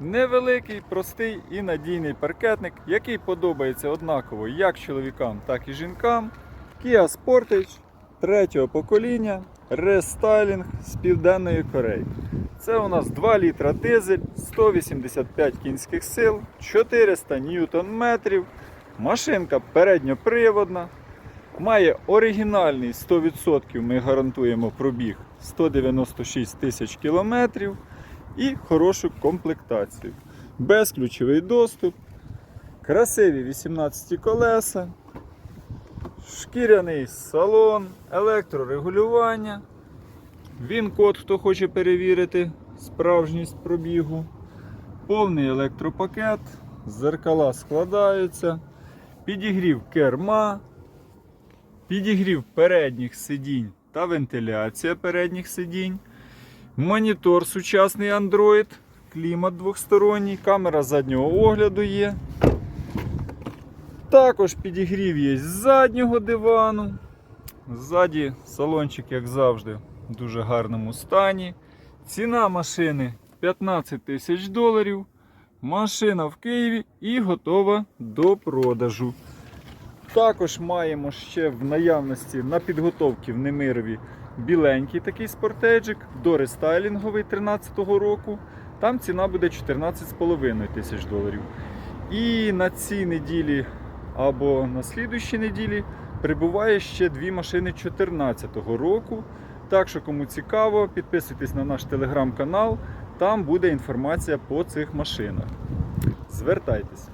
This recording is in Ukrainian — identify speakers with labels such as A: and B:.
A: Невеликий, простий і надійний паркетник, який подобається однаково як чоловікам, так і жінкам. Kia Sportage третього покоління, рестайлінг з Південної Кореї. Це у нас 2 літра дизель, 185 кінських сил, 400 ньютон метрів. Машинка передньоприводна. Має оригінальний 100% ми гарантуємо пробіг 196 тисяч кілометрів і хорошу комплектацію. Безключовий доступ, красиві 18 колеса, шкіряний салон, електрорегулювання. Він код, хто хоче перевірити справжність пробігу. Повний електропакет, зеркала складаються, підігрів керма, підігрів передніх сидінь та вентиляція передніх сидінь. Монітор сучасний Android, клімат двохсторонній, камера заднього огляду є. Також підігрів є з заднього дивану. Ззаді салончик, як завжди, в дуже гарному стані. Ціна машини 15 тисяч доларів. Машина в Києві і готова до продажу. Також маємо ще в наявності на підготовці в Немирові біленький такий спортеджик, дорестайлінговий 13-го року. Там ціна буде 14,5 тисяч доларів. І на цій неділі або на слідущій неділі прибуває ще дві машини 2014 року. Так що, кому цікаво, підписуйтесь на наш телеграм-канал, там буде інформація по цих машинах. Звертайтесь.